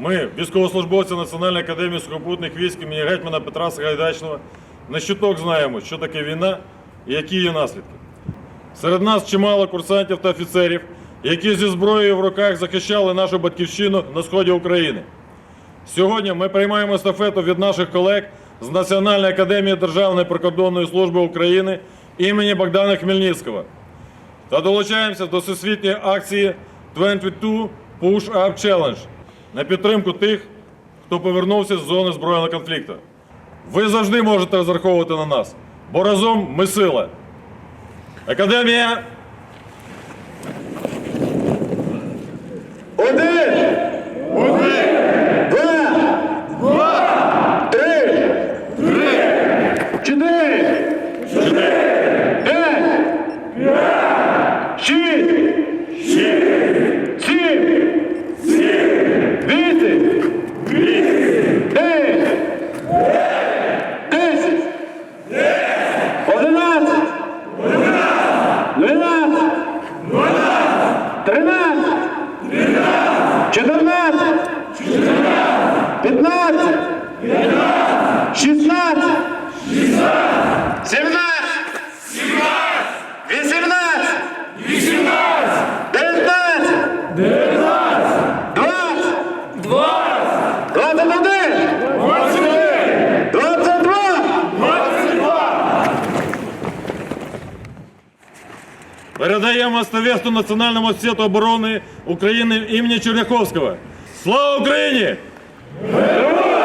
Ми, військовослужбовці Національної академії сухопутних військ імені гетьмана Петра Сагайдачного, на щиток знаємо, що таке війна і які її наслідки. Серед нас чимало курсантів та офіцерів, які зі зброєю в руках захищали нашу батьківщину на сході України. Сьогодні ми приймаємо естафету від наших колег з Національної академії Державної прикордонної служби України імені Богдана Хмельницького та долучаємося до всесвітньої акції 22 Push Up Challenge на підтримку тих, хто повернувся з зони збройного конфлікту. Ви завжди можете розраховувати на нас, бо разом ми сила. Академія Тринадцять! 14, 15, 16, Передаємо стовесту Національному світу оборони України імені Черняховського. Слава Україні! Героям